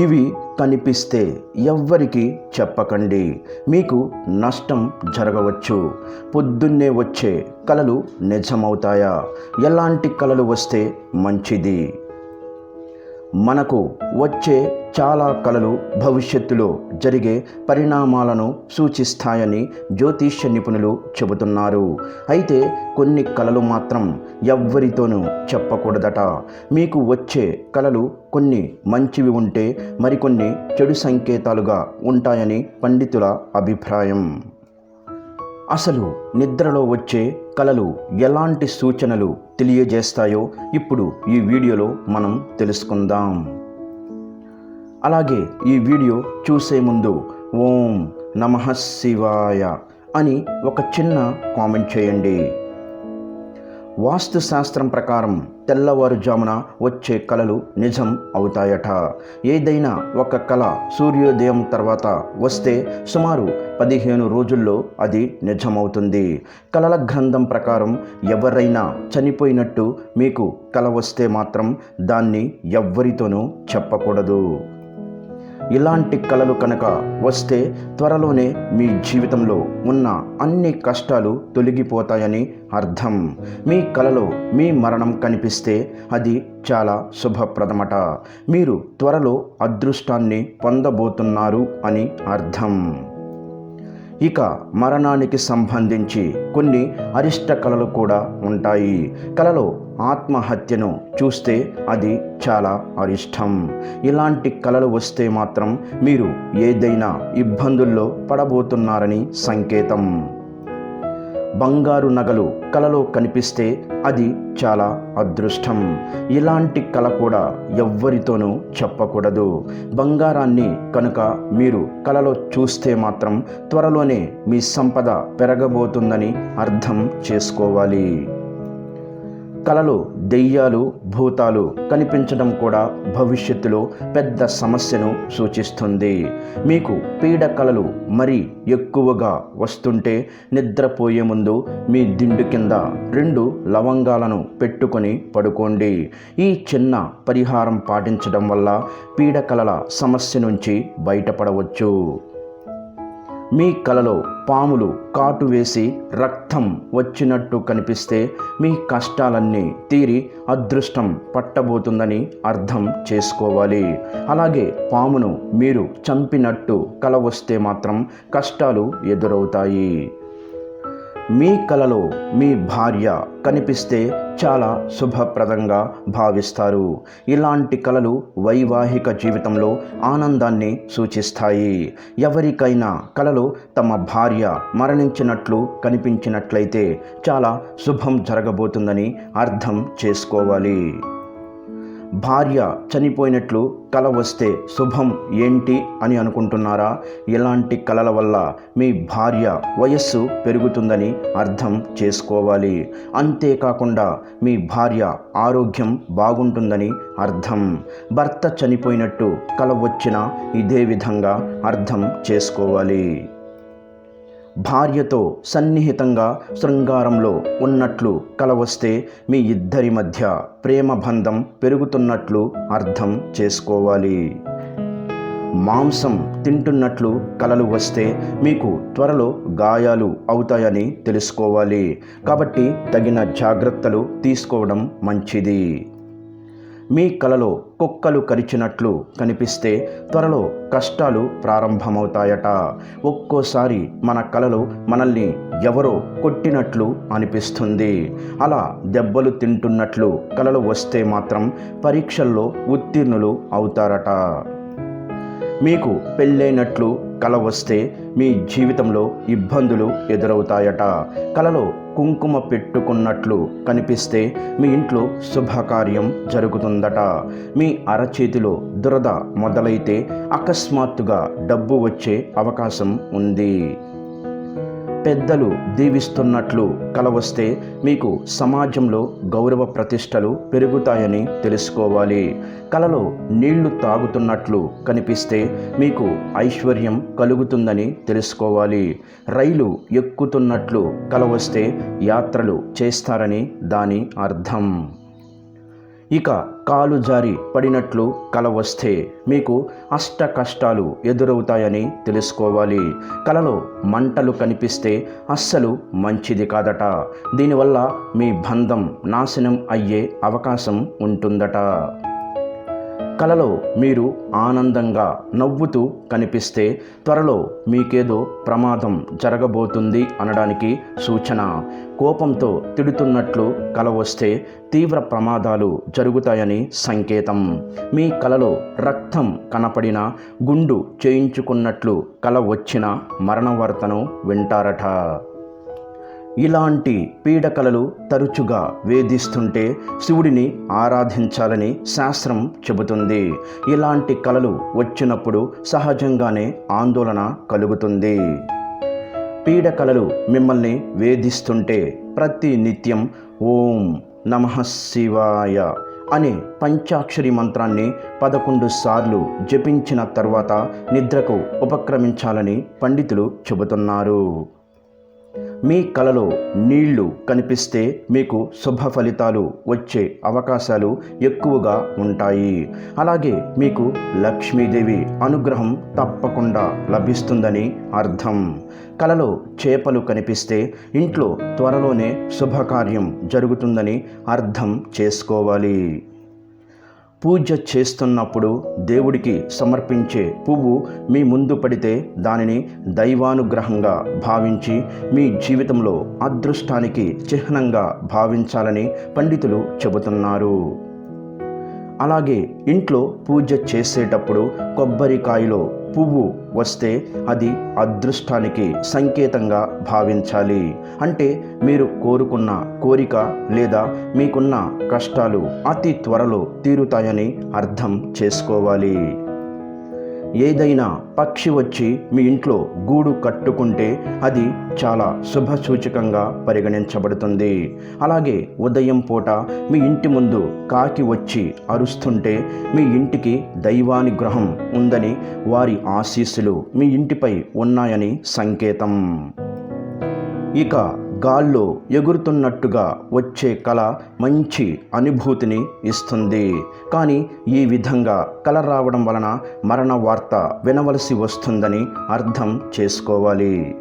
ఇవి కనిపిస్తే ఎవ్వరికి చెప్పకండి. మీకు నష్టం జరగవచ్చు. పొద్దున్నే వచ్చే కలలు నిజమవుతాయా? ఎలాంటి కలలు వస్తే మంచిది? మనకు వచ్చే చాలా కళలు భవిష్యత్తులో జరిగే పరిణామాలను సూచిస్తాయని జ్యోతిష్య నిపుణులు చెబుతున్నారు. అయితే కొన్ని కళలు మాత్రం ఎవ్వరితోనూ చెప్పకూడదట. మీకు వచ్చే కళలు కొన్ని మంచివి ఉంటే మరికొన్ని చెడు సంకేతాలుగా ఉంటాయని పండితుల అభిప్రాయం. అసలు నిద్రలో వచ్చే కళలు ఎలాంటి సూచనలు తెలియజేస్తాయో ఇప్పుడు ఈ వీడియోలో మనం తెలుసుకుందాం. అలాగే ఈ వీడియో చూసే ముందు ఓం నమ శివాయ అని ఒక చిన్న కామెంట్ చేయండి. వాస్తు శాస్త్రం ప్రకారం తెల్లవారుజామున వచ్చే కళలు నిజం అవుతాయట. ఏదైనా ఒక కళ సూర్యోదయం తర్వాత వస్తే సుమారు పదిహేను రోజుల్లో అది నిజమవుతుంది. కళల గ్రంథం ప్రకారం ఎవరైనా చనిపోయినట్టు మీకు కళ వస్తే మాత్రం దాన్ని ఎవ్వరితోనూ చెప్పకూడదు. ఇలాంటి కళలు కనుక వస్తే త్వరలోనే మీ జీవితంలో ఉన్న అన్ని కష్టాలు తొలగిపోతాయని అర్థం. మీ కలలో మీ మరణం కనిపిస్తే అది చాలా శుభప్రదమట. మీరు త్వరలో అదృష్టాన్ని పొందబోతున్నారు అని అర్థం. ఇక మరణానికి సంబంధించి కొన్ని అరిష్ట కళలు కూడా ఉంటాయి. కళలో ఆత్మహత్యను చూస్తే అది చాలా అరిష్టం. ఇలాంటి కళలు వస్తే మాత్రం మీరు ఏదైనా ఇబ్బందుల్లో పడబోతున్నారని సంకేతం. బంగారు నగలు కలలో కనిపిస్తే అది చాలా అదృష్టం. ఇలాంటి కళ కూడా ఎవ్వరితోనూ చెప్పకూడదు. బంగారాన్ని కనుక మీరు కలలో చూస్తే మాత్రం త్వరలోనే మీ సంపద పెరగబోతుందని అర్థం చేసుకోవాలి. కళలు దెయ్యాలు భూతాలు కనిపించడం కూడా భవిష్యత్తులో పెద్ద సమస్యను సూచిస్తుంది. మీకు పీడ కళలు మరీ ఎక్కువగా వస్తుంటే నిద్రపోయే ముందు మీ దిండు కింద రెండు లవంగాలను పెట్టుకొని పడుకోండి. ఈ చిన్న పరిహారం పాటించడం వల్ల పీడ కళల సమస్య నుంచి బయటపడవచ్చు. మీ కలలో పాములు కాటు వేసి రక్తం వచ్చినట్టు కనిపిస్తే మీ కష్టాలన్నీ తీరి అదృష్టం పట్టబోతుందని అర్థం చేసుకోవాలి. అలాగే పామును మీరు చంపినట్టు కల వస్తే మాత్రం కష్టాలు ఎదురవుతాయి. మీ కలలో మీ భార్య కనిపిస్తే చాలా శుభప్రదంగా భావిస్తారు. ఇలాంటి కళలు వైవాహిక జీవితంలో ఆనందాన్ని సూచిస్తాయి. ఎవరికైనా కళలో తమ భార్య మరణించినట్లు కనిపించినట్లయితే చాలా శుభం జరగబోతుందని అర్థం చేసుకోవాలి. భార్య చనిపోయినట్లు కల వస్తే శుభం ఏంటి అని అనుకుంటున్నారా? ఇలాంటి కలల వల్ల మీ భార్య వయస్సు పెరుగుతుందని అర్థం చేసుకోవాలి. అంతేకాకుండా మీ భార్య ఆరోగ్యం బాగుంటుందని అర్థం. భర్త చనిపోయినట్టు కల వచ్చినా ఇదే విధంగా అర్థం చేసుకోవాలి. భార్యతో సన్నిహితంగా శృంగారంలో ఉన్నట్లు కలవస్తే మీ ఇద్దరి మధ్య ప్రేమ బంధం పెరుగుతున్నట్లు అర్థం చేసుకోవాలి. మాంసం తింటున్నట్లు కలలు వస్తే మీకు త్వరలో గాయాలు అవుతాయని తెలుసుకోవాలి. కాబట్టి తగిన జాగ్రత్తలు తీసుకోవడం మంచిది. మీ కలలో కుక్కలు కరిచినట్లు కనిపిస్తే త్వరలో కష్టాలు ప్రారంభమవుతాయట. ఒక్కోసారి మన కలలో మనల్ని ఎవరో కొట్టినట్లు అనిపిస్తుంది. అలా దెబ్బలు తింటున్నట్లు కలలు వస్తే మాత్రం పరీక్షల్లో ఉత్తీర్ణులు అవుతారట. మీకు పెళ్ళైనట్లు కళ వస్తే మీ జీవితంలో ఇబ్బందులు ఎదురవుతాయట. కలలో కుంకుమ పెట్టుకున్నట్లు కనిపిస్తే మీ ఇంట్లో శుభకార్యం జరుగుతుందట. మీ అరచేతిలో దురద మొదలైతే అకస్మాత్తుగా డబ్బు వచ్చే అవకాశం ఉంది. పెద్దలు దీవిస్తున్నట్లు కలవస్తే మీకు సమాజంలో గౌరవ ప్రతిష్టలు పెరుగుతాయని తెలుసుకోవాలి. కలలో నీళ్ళు తాగుతున్నట్లు కనిపిస్తే మీకు ఐశ్వర్యం కలుగుతుందని తెలుసుకోవాలి. రైలు ఎక్కుతున్నట్లు కలవస్తే యాత్రలు చేస్తారని దాని అర్థం. ఇక కాలు జారి పడినట్లు కల వస్తే మీకు అష్ట కష్టాలు ఎదురవుతాయని తెలుసుకోవాలి. కలలో మంటలు కనిపిస్తే అస్సలు మంచిది కాదట. దీనివల్ల మీ బంధం నాశనం అయ్యే అవకాశం ఉంటుందట. కలలో మీరు ఆనందంగా నవ్వుతూ కనిపిస్తే త్వరలో మీకేదో ప్రమాదం జరగబోతుంది అనడానికి సూచన. కోపంతో తిడుతున్నట్లు కల వస్తే తీవ్ర ప్రమాదాలు జరుగుతాయని సంకేతం. మీ కలలో రక్తం కనపడిన గుండు చేయించుకున్నట్లు కల వచ్చిన మరణవార్తను వింటారట. ఇలాంటి పీడకలలు తరచుగా వేధిస్తుంటే శివుడిని ఆరాధించాలని శాస్త్రం చెబుతుంది. ఇలాంటి కలలు వచ్చినప్పుడు సహజంగానే ఆందోళన కలుగుతుంది. పీడకలలు మిమ్మల్ని వేధిస్తుంటే ప్రతి నిత్యం ఓం నమ శివాయ అనే పంచాక్షరి మంత్రాన్ని పదకొండు సార్లు జపించిన తర్వాత నిద్రకు ఉపక్రమించాలని పండితులు చెబుతున్నారు. మీ కలలో నీళ్ళు కనిపిస్తే మీకు శుభ ఫలితాలు వచ్చే అవకాశాలు ఎక్కువగా ఉంటాయి. అలాగే మీకు లక్ష్మీదేవి అనుగ్రహం తప్పకుండా లభిస్తుందని అర్థం. కలలో చేపలు కనిపిస్తే ఇంట్లో త్వరలోనే శుభకార్యం జరుగుతుందని అర్థం చేసుకోవాలి. పూజ చేస్తున్నప్పుడు దేవుడికి సమర్పించే పువ్వు మీ ముందు పడితే దానిని దైవానుగ్రహంగా భావించి మీ జీవితంలో అదృష్టానికి చిహ్నంగా భావించాలని పండితులు చెబుతున్నారు. అలాగే ఇంట్లో పూజ చేసేటప్పుడు కొబ్బరికాయలో పువ్వు వస్తే అది అదృష్టానికి సంకేతంగా భావించాలి. అంటే మీరు కోరుకున్న కోరిక లేదా మీకున్న కష్టాలు అతి త్వరలో తీరుతాయని అర్థం చేసుకోవాలి. ఏదైనా పక్షి వచ్చి మీ ఇంట్లో గూడు కట్టుకుంటే అది చాలా శుభ సూచకంగా పరిగణించబడుతుంది. అలాగే ఉదయం పూట మీ ఇంటి ముందు కాకి వచ్చి అరుస్తుంటే మీ ఇంటికి దైవానుగ్రహం ఉందని వారి ఆశీస్సులు మీ ఇంటిపై ఉన్నాయని సంకేతం. ఇక గాల్లో ఎగురుతున్నట్టుగా వచ్చే కళ మంచి అనుభూతిని ఇస్తుంది. కానీ ఈ విధంగా కళ రావడం వలన మరణ వార్త వినవలసి వస్తుందని అర్థం చేసుకోవాలి.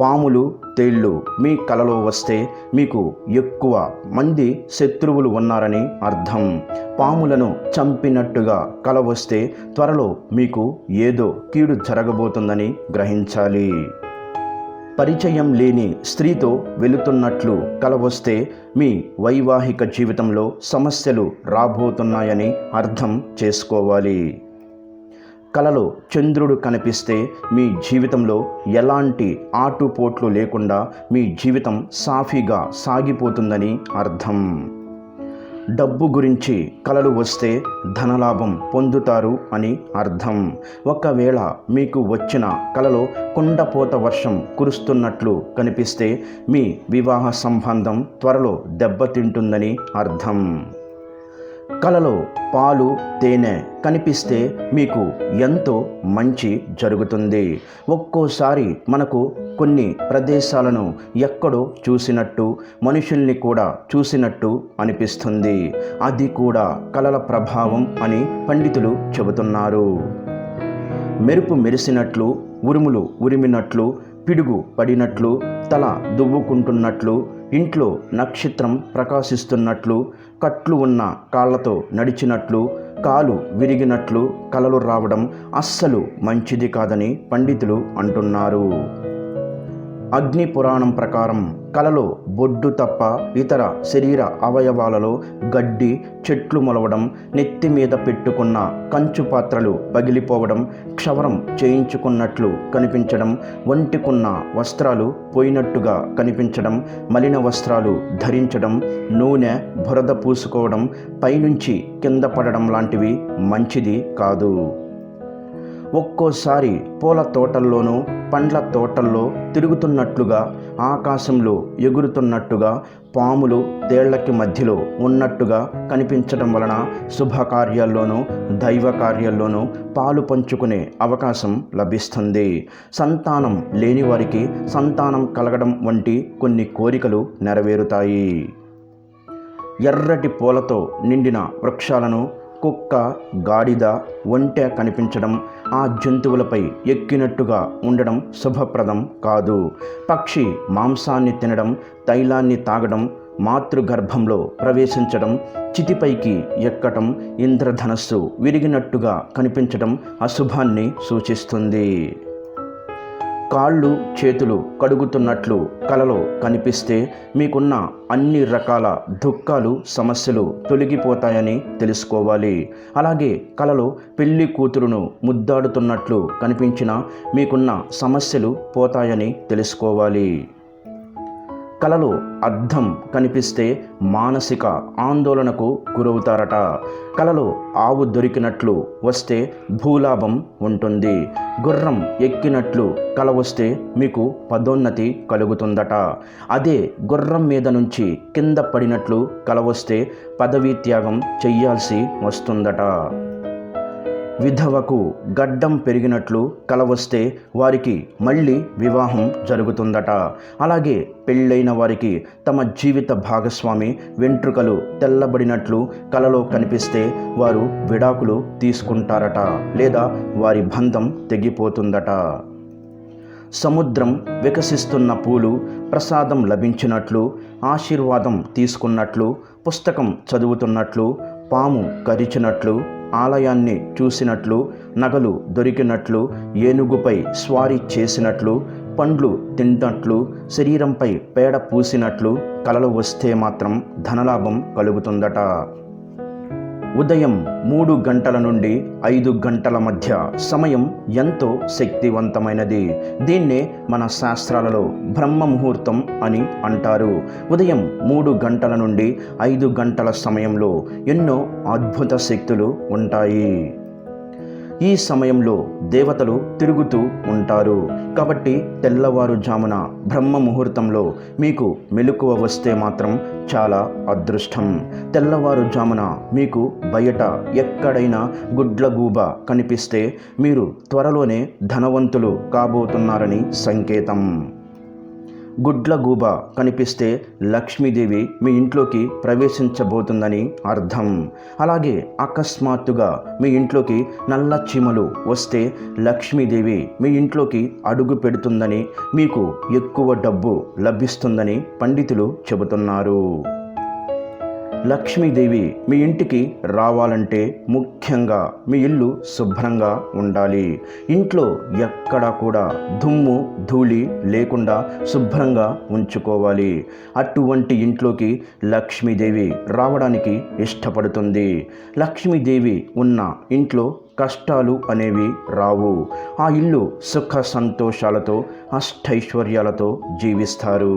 పాములు తేళ్ళు మీ కలలో వస్తే మీకు ఎక్కువ మంది శత్రువులు ఉన్నారని అర్థం. పాములను చంపినట్టుగా కల వస్తే త్వరలో మీకు ఏదో కీడు జరగబోతుందని గ్రహించాలి. పరిచయం లేని స్త్రీతో వెళుతున్నట్లు కలవస్తే మీ వైవాహిక జీవితంలో సమస్యలు రాబోతున్నాయని అర్థం చేసుకోవాలి. కలలో చంద్రుడు కనిపిస్తే మీ జీవితంలో ఎలాంటి ఆటుపోట్లు లేకుండా మీ జీవితం సాఫీగా సాగిపోతుందని అర్థం. డబ్బు గురించి కలలు వస్తే ధనలాభం పొందుతారు అని అర్థం. ఒకవేళ మీకు వచ్చిన కలలో కుండపోత వర్షం కురుస్తున్నట్లు కనిపిస్తే మీ వివాహ సంబంధం త్వరలో దెబ్బతింటుందని అర్థం. కలలో పాలు తేనె కనిపిస్తే మీకు ఎంతో మంచి జరుగుతుంది. ఒక్కోసారి మనకు కొన్ని ప్రదేశాలను ఎక్కడో చూసినట్టు మనుషుల్ని కూడా చూసినట్టు అనిపిస్తుంది. అది కూడా కలల ప్రభావం అని పండితులు చెబుతున్నారు. మెరుపు మెరిసినట్లు ఉరుములు ఉరిమినట్లు పిడుగు పడినట్లు తల దువ్వుకుంటున్నట్లు ఇంట్లో నక్షత్రం ప్రకాశిస్తున్నట్లు కట్లు ఉన్న కాళ్ళతో నడిచినట్లు కాలు విరిగినట్లు కలలు రావడం అస్సలు మంచిది కాదని పండితులు అంటున్నారు. అగ్ని పురాణం ప్రకారం కలలో బొడ్డు తప్ప ఇతర శరీర అవయవాలలో గడ్డి చెట్లు మొలవడం నెత్తి మీద పెట్టుకున్న కంచు పాత్రలు పగిలిపోవడం క్షవరం చేయించుకున్నట్లు కనిపించడం వంటికున్న వస్త్రాలు పోయినట్టుగా కనిపించడం మలిన వస్త్రాలు ధరించడం నూనె బురద పూసుకోవడం పైనుంచి కింద పడడం లాంటివి మంచిది కాదు. ఒక్కోసారి పూల తోటల్లోనూ పండ్ల తోటల్లో తిరుగుతున్నట్లుగా ఆకాశంలో ఎగురుతున్నట్టుగా పాములు తేళ్ళకి మధ్యలో ఉన్నట్టుగా కనిపించడం వలన శుభకార్యాల్లోనూ దైవ కార్యాల్లోనూ పాలు పంచుకునే అవకాశం లభిస్తుంది. సంతానం లేని వారికి సంతానం కలగడం వంటి కొన్ని కోరికలు నెరవేరుతాయి. ఎర్రటి పూలతో నిండిన వృక్షాలను కుక్క గాడిద ఒంటె కనిపించడం ఆ జంతువులపై ఎక్కినట్టుగా ఉండడం శుభప్రదం కాదు. పక్షి మాంసాన్ని తినడం తైలాన్ని తాగడం మాతృగర్భంలో ప్రవేశించడం చితిపైకి ఎక్కటం ఇంద్రధనస్సు విరిగినట్టుగా కనిపించడం అశుభాన్ని సూచిస్తుంది. కాళ్ళు చేతులు కడుగుతున్నట్లు కలలో కనిపిస్తే మీకున్న అన్ని రకాల దుఃఖాలు సమస్యలు తొలగిపోతాయని తెలుసుకోవాలి. అలాగే కలలో పెళ్ళి కూతురును ముద్దాడుతున్నట్లు కనిపించినా మీకున్న సమస్యలు పోతాయని తెలుసుకోవాలి. కలలో అర్థం కనిపిస్తే మానసిక ఆందోళనకు గురవుతారట. కలలో ఆవు దొరికినట్లు వస్తే భూలాభం ఉంటుంది. గుర్రం ఎక్కినట్లు కల వస్తే మీకు పదోన్నతి కలుగుతుందట. అదే గుర్రం మీద నుంచి కింద పడినట్లు కల వస్తే పదవీ త్యాగం చెయ్యాల్సి వస్తుందట. విధవకు గడ్డం పెరిగినట్లు కలవస్తే వారికి మళ్ళీ వివాహం జరుగుతుందట. అలాగే పెళ్ళైన వారికి తమ జీవిత భాగస్వామి వెంట్రుకలు తెల్లబడినట్లు కలలో కనిపిస్తే వారు విడాకులు తీసుకుంటారట లేదా వారి బంధం తెగిపోతుందట. సముద్రం వికసిస్తున్న పూలు ప్రసాదం లభించినట్లు ఆశీర్వాదం తీసుకున్నట్లు పుస్తకం చదువుతున్నట్లు పాము కరిచినట్లు ఆలయాన్ని చూసినట్లు నగలు దొరికినట్లు ఏనుగుపై స్వారీ చేసినట్లు పండ్లు తింటట్లు శరీరంపై పేడ పూసినట్లు కలలు వస్తే మాత్రం ధనలాభం కలుగుతుందట. ఉదయం మూడు గంటల నుండి ఐదు గంటల మధ్య సమయం ఎంతో శక్తివంతమైనది. దీన్నే మన శాస్త్రాలలో బ్రహ్మ ముహూర్తం అని అంటారు. ఉదయం మూడు గంటల నుండి ఐదు గంటల సమయంలో ఎన్నో అద్భుత శక్తులు ఉంటాయి. ఈ సమయంలో దేవతలు తిరుగుతూ ఉంటారు. కాబట్టి తెల్లవారుజామున బ్రహ్మ ముహూర్తంలో మీకు మెలకువ వస్తే మాత్రం చాలా అదృష్టం. తెల్లవారుజామున మీకు బయట ఎక్కడైనా గుడ్లగూబ కనిపిస్తే మీరు త్వరలోనే ధనవంతులు కాబోతున్నారని సంకేతం. గుడ్లగూబ కనిపిస్తే లక్ష్మీదేవి మీ ఇంట్లోకి ప్రవేశించబోతుందని అర్థం. అలాగే అకస్మాత్తుగా మీ ఇంట్లోకి నల్ల చీమలు వస్తే లక్ష్మీదేవి మీ ఇంట్లోకి అడుగు పెడుతుందని మీకు ఎక్కువ డబ్బు లభిస్తుందని పండితులు చెబుతున్నారు. లక్ష్మీదేవి మీ ఇంటికి రావాలంటే ముఖ్యంగా మీ ఇల్లు శుభ్రంగా ఉండాలి. ఇంట్లో ఎక్కడా కూడా దుమ్ము ధూళి లేకుండా శుభ్రంగా ఉంచుకోవాలి. అటువంటి ఇంట్లోకి లక్ష్మీదేవి రావడానికి ఇష్టపడుతుంది. లక్ష్మీదేవి ఉన్న ఇంట్లో కష్టాలు అనేవి రావు. ఆ ఇల్లు సుఖ సంతోషాలతో అష్టైశ్వర్యాలతో జీవిస్తారు.